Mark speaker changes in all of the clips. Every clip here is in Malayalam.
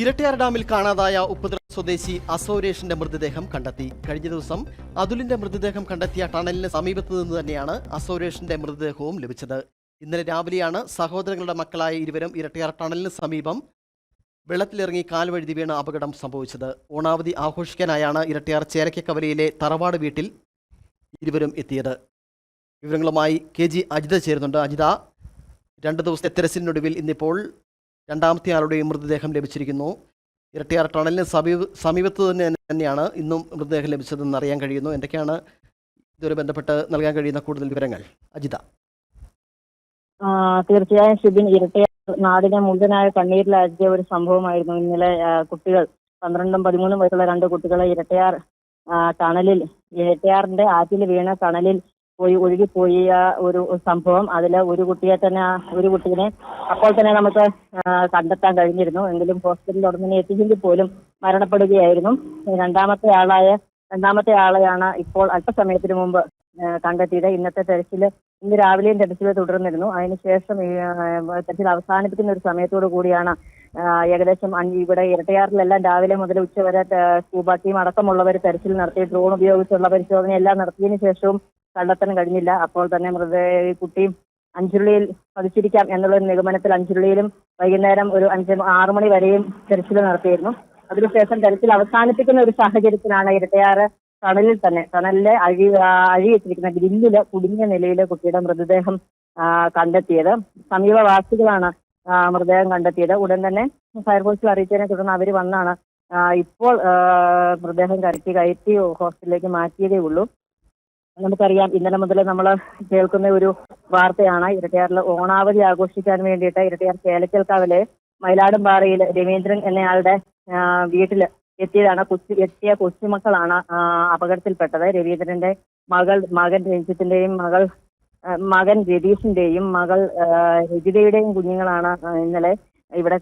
Speaker 1: ഇരട്ടിയാർ ഡാമിൽ കാണാതായ ഉപ്പുതറ സ്വദേശി അസോരേഷിന്റെ മൃതദേഹം കണ്ടെത്തി. കഴിഞ്ഞ ദിവസം അതുലിന്റെ മൃതദേഹം കണ്ടെത്തിയ ടണലിന് സമീപത്ത് നിന്ന് തന്നെയാണ് അസോരേഷിന്റെ മൃതദേഹവും ലഭിച്ചത്. ഇന്നലെ രാവിലെയാണ് സഹോദരങ്ങളുടെ മക്കളായ ഇരുവരും ഇരട്ടിയാർ ടണലിന് സമീപം വെള്ളത്തിലിറങ്ങി കാൽവഴുതി വീണ അപകടം സംഭവിച്ചത്. ഓണാവധി ആഘോഷിക്കാനായാണ് ഇരട്ടിയാർ ചേരക്കവലയിലെ തറവാട് വീട്ടിൽ ഇരുവരും എത്തിയത്. വിവരങ്ങളുമായി കെ ജി അജിത ചേരുന്നുണ്ട്. അജിത രണ്ട് ദിവസത്തെ തെരച്ചിലിനൊടുവിൽ ഇന്നിപ്പോൾ രണ്ടാമത്തെ ആളുടെയും മൃതദേഹം ലഭിച്ചിരിക്കുന്നു. ഇരട്ടിയാർ ടണലിന് സമീപ സമീപത്ത് തന്നെ തന്നെയാണ് ഇന്നും മൃതദേഹം ലഭിച്ചതെന്ന് അറിയാൻ കഴിയുന്നു. എന്തൊക്കെയാണ് ഇതുവരെ ബന്ധപ്പെട്ട് നൽകാൻ കഴിയുന്ന കൂടുതൽ വിവരങ്ങൾ? അജിത.
Speaker 2: തീർച്ചയായും ഷിബിൻ ഇരട്ടിയാർ നാടിനെ മുഴുവനായ കണ്ണീരിലാഴ്ത്തിയ ഒരു സംഭവമായിരുന്നു. ഇന്നലെ കുട്ടികൾ പന്ത്രണ്ടും പതിമൂന്നും വയസ്സുള്ള രണ്ട് കുട്ടികളെ ഇരട്ടയാർ ടണലിൽ ഇരട്ടയാറിന്റെ ആറ്റിൽ വീണ ടണലിൽ പോയി ഒഴുകിപ്പോയി ആ ഒരു സംഭവം. അതിൽ ഒരു കുട്ടിയെ തന്നെ ഒരു കുട്ടീനെ അപ്പോൾ തന്നെ നമുക്ക് കണ്ടെത്താൻ കഴിഞ്ഞിരുന്നു. എങ്കിലും ഹോസ്പിറ്റലിൽ ഉടനെ എത്തിച്ചെങ്കിൽ പോലും മരണപ്പെടുകയായിരുന്നു. രണ്ടാമത്തെ ആളായ രണ്ടാമത്തെ ആളെയാണ് ഇപ്പോൾ അല്പസമയത്തിന് മുമ്പ് കണ്ടെത്തിയത് ഇന്നത്തെ തെരച്ചിൽ ഇന്ന് രാവിലെയും തെരച്ചിൽ തുടർന്നിരുന്നു. അതിനുശേഷം തെരച്ചിൽ അവസാനിപ്പിക്കുന്ന ഒരു സമയത്തോടു കൂടിയാണ് ഏകദേശം അഞ്ച് ഇവിടെ ഇരട്ടയാറിലെല്ലാം രാവിലെ മുതൽ ഉച്ചവരെ സ്കൂബ ടീം അടക്കമുള്ളവർ തെരച്ചിൽ നടത്തി ഡ്രോൺ ഉപയോഗിച്ചുള്ള പരിശോധന എല്ലാം നടത്തിയതിനു ശേഷവും കണ്ടെത്താൻ കഴിഞ്ഞില്ല. അപ്പോൾ തന്നെ മൃതദേഹ കുട്ടിയും അഞ്ചുരുളിയിൽ പതിച്ചിരിക്കാം എന്നുള്ള നിഗമനത്തിൽ അഞ്ചുരുളിയിലും വൈകുന്നേരം ഒരു അഞ്ച് ആറു മണി വരെയും തെരച്ചിൽ നടത്തിയിരുന്നു. അതിനുശേഷം തെരച്ചിൽ അവസാനിപ്പിക്കുന്ന ഒരു സാഹചര്യത്തിലാണ് ഇരട്ടയാറ് ടണലിൽ തന്നെ തണലിലെ അഴി അഴി വെച്ചിരിക്കുന്ന ഗ്രില്ലിൽ കുടുങ്ങിയ നിലയിലെ കുട്ടിയുടെ മൃതദേഹം കണ്ടെത്തിയത്. സമീപവാസികളാണ് മൃതദേഹം കണ്ടെത്തിയത്. ഉടൻ തന്നെ ഫയർഫോഴ്സിൽ അറിയിച്ചതിനെ തുടർന്ന് അവർ വന്നാണ് ഇപ്പോൾ മൃതദേഹം കരക്കി കയറ്റി ഹോസ്പിറ്റലിലേക്ക് മാറ്റിയതേ ഉള്ളൂ. നമുക്കറിയാം ഇന്നലെ മുതൽ നമ്മൾ കേൾക്കുന്ന ഒരു വാർത്തയാണ് ഇരട്ടിയാറിൽ ഓണാവധി ആഘോഷിക്കാൻ വേണ്ടിയിട്ട് ഇരട്ടിയാർ ചേലക്കൽക്കാവിലെ മയിലാടുംപാറയിൽ രവീന്ദ്രൻ എന്നയാളുടെ വീട്ടിൽ എത്തിയതാണ് കൊച്ചു എത്തിയ കൊച്ചുമക്കളാണ് അപകടത്തിൽപ്പെട്ടത്. രവീന്ദ്രന്റെ മകൾ മകൻ രഞ്ജിത്തിന്റെയും മകൾ മകൻ രതീഷിന്റെയും മകൾ രജിതയുടെയും കുഞ്ഞുങ്ങളാണ് ഇന്നലെ ഇവിടെ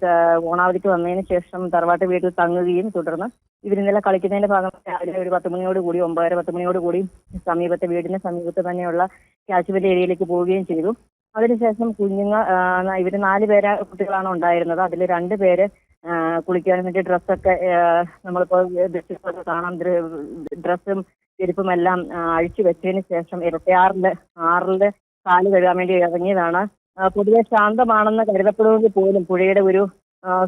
Speaker 2: ഓണാവധിക്ക് വന്നതിന് ശേഷം തറവാട്ട് വീട്ടിൽ തങ്ങുകയും തുടർന്ന് ഇവരിന്നലെ കളിക്കുന്നതിന്റെ ഭാഗമായി രാവിലെ ഒരു പത്ത് മണിയോട് കൂടി ഒമ്പതര പത്ത് മണിയോട് കൂടി സമീപത്തെ വീടിന് സമീപത്ത് തന്നെയുള്ള കാശുപത്രി ഏരിയയിലേക്ക് പോവുകയും ചെയ്തു. അതിനുശേഷം കുഞ്ഞുങ്ങൾ ഇവർ നാല് പേര് കുട്ടികളാണ് ഉണ്ടായിരുന്നത്. അതിൽ രണ്ട് പേര് കുളിക്കാൻ വേണ്ടി ഡ്രസ്സൊക്കെ നമ്മളിപ്പോൾ ദൃശ്യങ്ങളൊക്കെ കാണാം ഡ്രസ്സും ചെരുപ്പും എല്ലാം അഴിച്ചു വെച്ചതിന് ശേഷം ഇരട്ടയാറിൽ ആറിൽ കാൽ കഴുകാൻ വേണ്ടി ഇറങ്ങിയതാണ്. പൊതുവെ ശാന്തമാണെന്ന് കരുതപ്പെടുമെങ്കിൽ പോലും പുഴയുടെ ഒരു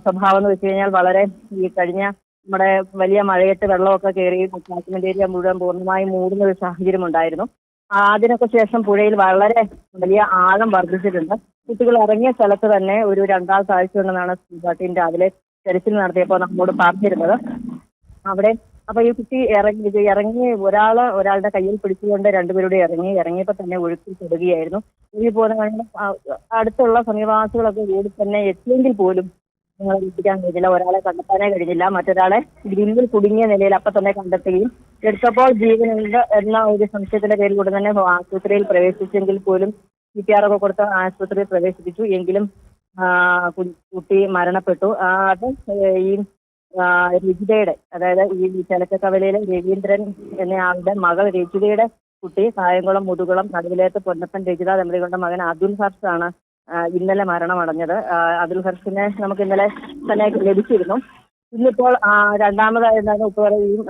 Speaker 2: സ്വഭാവം എന്ന് വെച്ച് കഴിഞ്ഞാൽ വളരെ ഈ കഴിഞ്ഞ നമ്മുടെ വലിയ മഴയത്ത് വെള്ളമൊക്കെ കയറി കാശ്മീർ ഏരിയ മുഴുവൻ പൂർണമായും മൂടുന്ന ഒരു സാഹചര്യം ഉണ്ടായിരുന്നു അതിനൊക്കെ ശേഷം പുഴയിൽ വളരെ വലിയ ആഴം വർദ്ധിച്ചിട്ടുണ്ട്. കുട്ടികൾ ഇറങ്ങിയ സ്ഥലത്ത് തന്നെ ഒരു രണ്ടാം താഴ്ച ഉണ്ടെന്നാണ് ടീം രാവിലെ തെരച്ചിൽ നടത്തിയപ്പോൾ നമ്മോട് പറഞ്ഞിരുന്നത്. അവിടെ അപ്പൊ ഈ കുട്ടി ഇറങ്ങി ഇറങ്ങി ഒരാൾ ഒരാളുടെ കയ്യിൽ പിടിച്ചുകൊണ്ട് രണ്ടുപേരുടെ ഇറങ്ങി ഇറങ്ങിയപ്പോൾ തന്നെ ഒഴുക്കി തൊടുകയായിരുന്നു. ഒഴുകി പോകുന്ന അടുത്തുള്ള സമീപവാസികളൊക്കെ ഓടി തന്നെ എത്തിയെങ്കിൽ പോലും ഞങ്ങളെ രക്ഷിക്കാൻ കഴിഞ്ഞില്ല ഒരാളെ കണ്ടെത്താനേ കഴിഞ്ഞില്ല. മറ്റൊരാളെ ഗ്രില്ലിൽ കുടുങ്ങിയ നിലയിൽ അപ്പൊ തന്നെ കണ്ടെത്തുകയും എടുത്തപ്പോൾ ജീവനുണ്ട് എന്ന ഒരു സംശയത്തിന്റെ പേരിൽ ഉടൻ തന്നെ ആശുപത്രിയിൽ പ്രവേശിച്ചെങ്കിൽ പോലും ഒക്കെ കൊടുത്ത് ആശുപത്രിയിൽ പ്രവേശിപ്പിച്ചു. എങ്കിലും കുട്ടി മരണപ്പെട്ടു. അത് ഈ രചിതയുടെ അതായത് ഈ ചലച്ചക്കവലയിലെ രവീന്ദ്രൻ എന്നയാളുടെ മകൾ രജിതയുടെ കുട്ടി കായംകുളം മുതുകുളം നടുവിലേത്ത് പൊന്നപ്പൻ രജിത ദമ്പതികളുടെ മകൻ അതുൽ ഹർഷാണ് ആണ് ഇന്നലെ മരണമടഞ്ഞത്. അതുൽ ഹർഷിനെ നമുക്ക് ഇന്നലെ തന്നെ ലഭിച്ചിരുന്നു. ഇന്നിപ്പോൾ രണ്ടാമതായി എന്താണ് ഉപ്പുതറയും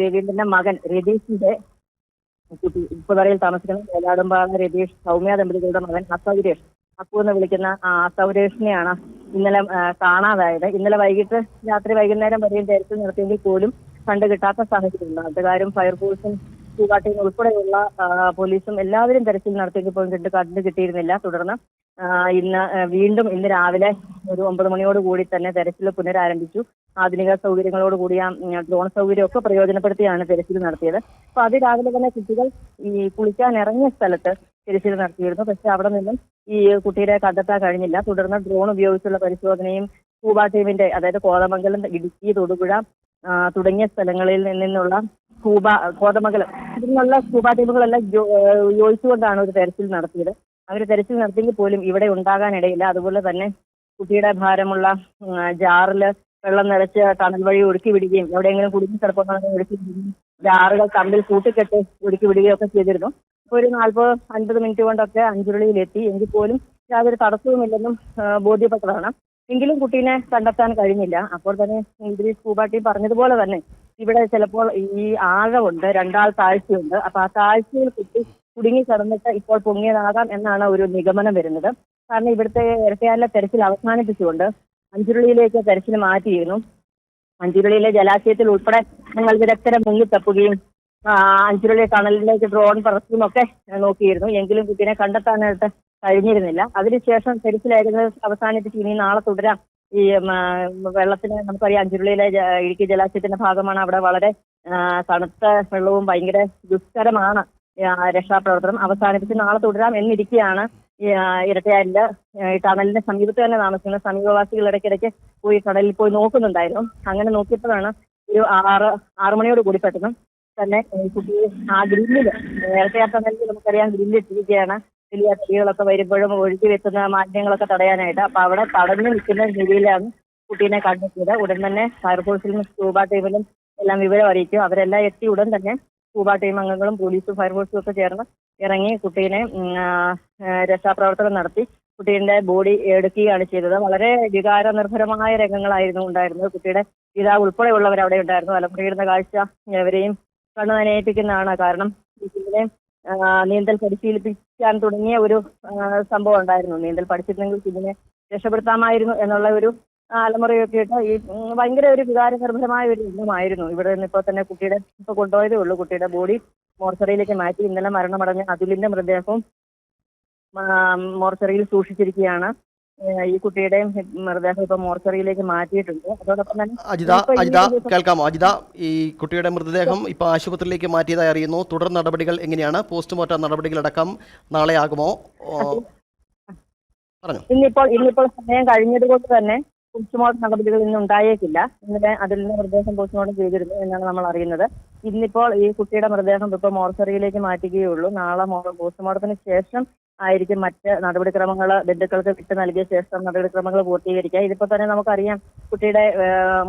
Speaker 2: രവീന്ദ്രന്റെ മകൻ രതീഷിന്റെ കുട്ടി ഉപ്പുതറയിൽ താമസിക്കുന്ന വേലാടുംപാറ രതീഷ് സൗമ്യ ദമ്പതികളുടെ മകൻ അസൗരേഷ് അപ്പു എന്ന് വിളിക്കുന്ന അസൗരേഷിനെയാണ് ഇന്നലെ കാണാതായത്. ഇന്നലെ വൈകിട്ട് രാത്രി വൈകുന്നേരം വരെയും തിരച്ചിൽ നടത്തിയെങ്കിൽ പോലും കണ്ടു കിട്ടാത്ത സാഹചര്യം നാട്ടുകാരും ഫയർഫോഴ്സും സ്കൂബാട്ടയും ഉൾപ്പെടെയുള്ള പോലീസും എല്ലാവരും തെരച്ചിൽ നടത്തിയെങ്കിൽ പോലും കണ്ടു കണ്ടു കിട്ടിയിരുന്നില്ല. തുടർന്ന് ഇന്ന് വീണ്ടും ഇന്ന് രാവിലെ ഒരു ഒമ്പത് മണിയോട് കൂടി തന്നെ തെരച്ചിൽ പുനരാരംഭിച്ചു. ആധുനിക സൗകര്യങ്ങളോട് കൂടിയ ഡ്രോൺ സൗകര്യമൊക്കെ പ്രയോജനപ്പെടുത്തിയാണ് തിരച്ചിൽ നടത്തിയത്. അപ്പൊ അതിരാവിലെ തന്നെ കുട്ടികൾ ഈ കുളിക്കാൻ ഇറങ്ങിയ സ്ഥലത്ത് തിരച്ചിൽ നടത്തിയിരുന്നു. പക്ഷെ അവിടെ നിന്നും ഈ കുട്ടിയെ കണ്ടെത്താൻ കഴിഞ്ഞില്ല. തുടർന്ന് ഡ്രോൺ ഉപയോഗിച്ചുള്ള പരിശോധനയും സ്കൂബ ടീമിന്റെ അതായത് കോതമംഗലം ഇടുക്കി തൊടുപുഴ തുടങ്ങിയ സ്ഥലങ്ങളിൽ നിന്നുള്ള സ്കൂബ കോതമംഗലം ഇതിനുള്ള സ്കൂബ ടീമുകളെല്ലാം യോജിച്ചുകൊണ്ടാണ് ഒരു തെരച്ചിൽ നടത്തിയത്. അവർ തെരച്ചിൽ നടത്തിയെങ്കിൽ പോലും ഇവിടെ ഉണ്ടാകാനിടയില്ല. അതുപോലെ തന്നെ കുട്ടിയുടെ ഭാരമുള്ള ജാറിൽ വെള്ളം നിറച്ച് ടണൽ വഴി ഒഴുക്കി വിടുകയും എവിടെയെങ്കിലും കുടുങ്ങി കിടപ്പുണ്ടെങ്കിൽ ഒഴുക്കി വിടുകയും ജാറുകൾ തമ്മിൽ കൂട്ടിക്കെട്ട് ഒഴുക്കി ഒക്കെ ചെയ്തിരുന്നു. ഒരു നാൽപ്പത് അൻപത് മിനിറ്റ് കൊണ്ടൊക്കെ അഞ്ചുരുളിയിലെത്തി. എങ്കിൽ പോലും യാതൊരു തടസ്സവുമില്ലെന്നും ബോധ്യപ്പെട്ടതാണ്. എങ്കിലും കുട്ടീനെ കണ്ടെത്താൻ കഴിഞ്ഞില്ല. അപ്പോൾ തന്നെ ഇദ്രീസ് പൂബാട്ടി പറഞ്ഞതുപോലെ തന്നെ ഇവിടെ ചിലപ്പോൾ ഈ ആഴമുണ്ട് രണ്ടാൾ താഴ്ചയുണ്ട്. അപ്പൊ ആ താഴ്ചയിൽ കുട്ടി കുടുങ്ങി കിടന്നിട്ട് ഇപ്പോൾ പൊങ്ങിയതാകാം എന്നാണ് ഒരു നിഗമനം വരുന്നത്. കാരണം ഇവിടുത്തെ ഇരട്ടയാലിലെ തെരച്ചിൽ അവസാനിപ്പിച്ചുകൊണ്ട് അഞ്ചുരുളിയിലേക്ക് തെരച്ചിൽ മാറ്റിയിരുന്നു. അഞ്ചുരുളിയിലെ ജലാശയത്തിൽ ഉൾപ്പെടെ ഞങ്ങൾ വിദഗ്ധരെ മുങ്ങിത്തപ്പുകയും അഞ്ചുരുളി ടണലിലേക്ക് ഡ്രോൺ പറത്തും ഒക്കെ നോക്കിയിരുന്നു. എങ്കിലും കുട്ടീനെ കണ്ടെത്താനായിട്ട് കഴിഞ്ഞിരുന്നില്ല. അതിനുശേഷം തെരച്ചിലായിരുന്നു. അവസാനിപ്പിച്ച് ഇനി നാളെ തുടരാം. ഈ വെള്ളത്തിന് നമുക്കറിയാം അഞ്ചുരുളിയിലെ ഇടുക്കി ജലാശയത്തിന്റെ ഭാഗമാണ് അവിടെ വളരെ തണുത്ത വെള്ളവും ഭയങ്കര ദുഷ്കരമാണ് രക്ഷാപ്രവർത്തനം. അവസാനിപ്പിച്ച് നാളെ തുടരാം എന്നിരിക്കെയാണ് ആ, ആ, ഈ ടണലിന്റെ സമീപത്ത് തന്നെ താമസിക്കുന്ന സമീപവാസികൾ ഇടയ്ക്കിടയ്ക്ക് പോയി കടലിൽ പോയി നോക്കുന്നുണ്ടായിരുന്നു. അങ്ങനെ നോക്കിയപ്പോഴാണ് ഒരു ആറ് ആറ് മണിയോട് കൂടി പെട്ടെന്ന് തന്നെ കുട്ടി ആ ഗ്രില്ലിൽ ഇരട്ടയാർ ടണലിൽ നമുക്കറിയാം ഗ്രില്ലിട്ടിരിക്കുകയാണ് വലിയ തടികളൊക്കെ വരുമ്പോഴും ഒഴുകി വെക്കുന്ന മാലിന്യങ്ങളൊക്കെ തടയാനായിട്ട്. അപ്പൊ അവിടെ തടഞ്ഞു നിൽക്കുന്ന രീതിയിലാണ് കുട്ടീനെ കണ്ടെത്തിയത്. ഉടൻ തന്നെ ഫയർഫോഴ്സിലും സ്കൂബ ടീമിലും എല്ലാം വിവരം അറിയിക്കും അവരെല്ലാം എത്തി ഉടൻ തന്നെ സ്കൂബ ടീം അംഗങ്ങളും പോലീസും ഫയർഫോഴ്സും ഒക്കെ ചേർന്ന് ഇറങ്ങി കുട്ടീനെ രക്ഷാപ്രവർത്തനം നടത്തി. കുട്ടീന്റെ ബോഡി എടുക്കുകയാണ് ചെയ്തത്. വളരെ വികാരനിർഭരമായ രംഗങ്ങളായിരുന്നു ഉണ്ടായിരുന്നത്. കുട്ടിയുടെ പിതാവ് ഉൾപ്പെടെയുള്ളവർ അവിടെ ഉണ്ടായിരുന്നു. അലമുറയിടുന്ന കാഴ്ച എവരെയും കണ്ണു നനയിപ്പിക്കുന്നതാണ്. കാരണം കുട്ടീനെ നീന്തൽ പരിശീലിപ്പിക്കാൻ തുടങ്ങിയ ഒരു സംഭവം ഉണ്ടായിരുന്നു. നീന്തൽ പഠിച്ചിരുന്നെങ്കിൽ കുഞ്ഞിനെ രക്ഷപ്പെടുത്താമായിരുന്നു എന്നുള്ള ഒരു അലമുറയൊക്കെ ഇട്ട് ഈ ഭയങ്കര ഒരു വികാരനിർഭരമായ ഒരു ഇന്നുമായിരുന്നു ഇവിടെ നിന്ന് ഇപ്പോൾ തന്നെ കുട്ടിയുടെ ഇപ്പൊ കൊണ്ടുപോയതേ ഉള്ളൂ. കുട്ടിയുടെ ബോഡി മോർച്ചറിയിലേക്ക് മാറ്റി ഇന്നലെ മരണമടഞ്ഞ അതുലിന്റെ മൃതദേഹവും മോർച്ചറിയിൽ സൂക്ഷിച്ചിരിക്കുകയാണ്. ഈ കുട്ടിയുടെയും മൃതദേഹം ഇപ്പൊ മോർച്ചറിയിലേക്ക് മാറ്റിയിട്ടുണ്ട്. അതോടൊപ്പം തന്നെ
Speaker 1: അജിത
Speaker 2: ഇപ്പൊ
Speaker 1: കേൾക്കാമോ? അജിത ഈ കുട്ടിയുടെ മൃതദേഹം ഇപ്പൊ ആശുപത്രിയിലേക്ക് മാറ്റിയതായി അറിയുന്നു. തുടർ നടപടികൾ എങ്ങനെയാണ്? പോസ്റ്റ്മോർട്ടം നടപടികളടക്കം നാളെ ആകുമോ? പറഞ്ഞു.
Speaker 2: ഇന്നിപ്പോൾ ഇന്നിപ്പോൾ സമയം കഴിഞ്ഞത് കൊണ്ട് തന്നെ പോസ്റ്റ്മോർട്ടം നടപടികൾ ഇന്ന് ഉണ്ടായേക്കില്ല. ഇന്നലെ അതിൽ നിന്ന് മൃതദേഹം പോസ്റ്റ്മോർട്ടം ചെയ്തിരുന്നു എന്നാണ് നമ്മൾ അറിയുന്നത്. ഇന്നിപ്പോൾ ഈ കുട്ടിയുടെ മൃതദേഹം ഇപ്പോൾ മോർച്ചറിയിലേക്ക് മാറ്റുകയുള്ളൂ. നാളെ പോസ്റ്റ്മോർട്ടത്തിന് ശേഷം ആയിരിക്കും മറ്റ് നടപടിക്രമങ്ങൾ ബന്ധുക്കൾക്ക് വിട്ടു നൽകിയ ശേഷം നടപടിക്രമങ്ങൾ പൂർത്തീകരിക്കുക. ഇതിപ്പോ തന്നെ നമുക്കറിയാം കുട്ടിയുടെ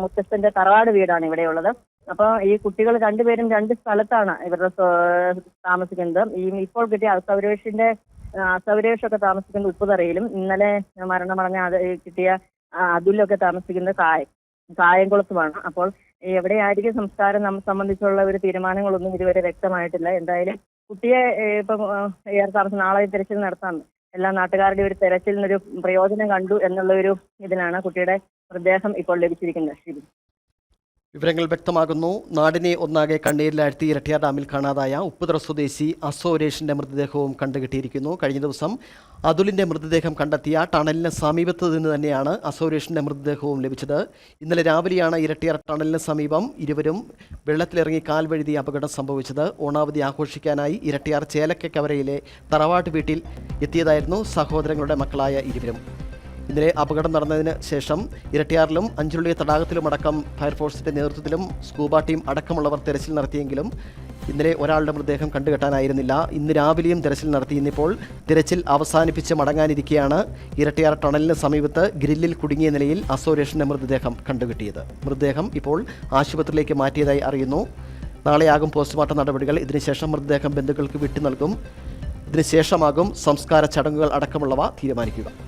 Speaker 2: മുത്തച്ഛന്റെ തറവാട് വീടാണ് ഇവിടെയുള്ളത് അപ്പോൾ ഈ കുട്ടികൾ രണ്ടുപേരും രണ്ട് സ്ഥലത്താണ് ഇവരുടെ താമസിക്കുന്നത്. ഈ ഇപ്പോൾ കിട്ടിയ അസൗരേഷിന്റെ അസൗരേഷൊക്കെ താമസിക്കുന്നത് ഉപ്പുതറയിലും ഇന്നലെ മരണമടഞ്ഞ അത് കിട്ടിയ ആ, അതിലൊക്കെ താമസിക്കുന്നത് കായ കായംകുളത്തുമാണ്. അപ്പോൾ എവിടെയായിരിക്കും സംസ്കാരം നമ്മെ സംബന്ധിച്ചുള്ള ഒരു തീരുമാനങ്ങളൊന്നും ഇതുവരെ വ്യക്തമായിട്ടില്ല. എന്തായാലും കുട്ടിയെ ഇപ്പം ഏറെ താമസം നാളെ തിരച്ചിൽ നടത്താം എല്ലാ നാട്ടുകാരുടെ ഒരു തിരച്ചിലിനൊരു പ്രയോജനം കണ്ടു എന്നുള്ള ഒരു ഇതിനാണ് കുട്ടിയുടെ മൃതദേഹം ഇപ്പോൾ ലഭിച്ചിരിക്കുന്നത്. ശരി.
Speaker 1: വിവരങ്ങൾ വ്യക്തമാകുന്നു. നാടിനെ ഒന്നാകെ കണ്ണീരിലാഴ്ത്തി ഇരട്ടിയാർ ഡാമിൽ കാണാതായ ഉപ്പുതറ സ്വദേശി അസോരേഷിന്റെ മൃതദേഹവും കണ്ടുകിട്ടിയിരിക്കുന്നു. കഴിഞ്ഞ ദിവസം അതുലിന്റെ മൃതദേഹം കണ്ടെത്തിയ ടണലിന് സമീപത്ത് നിന്ന് തന്നെയാണ് അസോരേഷിന്റെ മൃതദേഹവും ലഭിച്ചത്. ഇന്നലെ രാവിലെയാണ് ഇരട്ടിയാർ ടണലിന് സമീപം ഇരുവരും വെള്ളത്തിലിറങ്ങി കാൽ വഴുതി അപകടം സംഭവിച്ചത്. ഓണാവധി ആഘോഷിക്കാനായി ഇരട്ടിയാർ ചേലക്കക്കവരയിലെ തറവാട്ട് വീട്ടിൽ എത്തിയതായിരുന്നു സഹോദരങ്ങളുടെ മക്കളായ ഇരുവരും. ഇന്നലെ അപകടം നടന്നതിന് ശേഷം ഇരട്ടിയാറിലും അഞ്ചുള്ളി തടാകത്തിലുമടക്കം ഫയർഫോഴ്സിന്റെ നേതൃത്വത്തിലും സ്കൂബ ടീം അടക്കമുള്ളവർ തെരച്ചിൽ നടത്തിയെങ്കിലും ഇന്നലെ ഒരാളുടെ മൃതദേഹം കണ്ടുകെട്ടാനായിരുന്നില്ല. ഇന്ന് രാവിലെയും തെരച്ചിൽ നടത്തി. ഇന്നിപ്പോൾ തിരച്ചിൽ അവസാനിപ്പിച്ച് മടങ്ങാനിരിക്കെയാണ് ഇരട്ടിയാർ ടണലിന് സമീപത്ത് ഗ്രില്ലിൽ കുടുങ്ങിയ നിലയിൽ അസോരേഷിന്റെ മൃതദേഹം കണ്ടുകിട്ടിയത്. മൃതദേഹം ഇപ്പോൾ ആശുപത്രിയിലേക്ക് മാറ്റിയതായി അറിയുന്നു. നാളെയാകും പോസ്റ്റ്മോർട്ടം നടപടികൾ. ഇതിനുശേഷം മൃതദേഹം ബന്ധുക്കൾക്ക് വിട്ടു നൽകും. ഇതിനുശേഷമാകും സംസ്കാര ചടങ്ങുകൾ അടക്കമുള്ളവ തീരുമാനിക്കുക.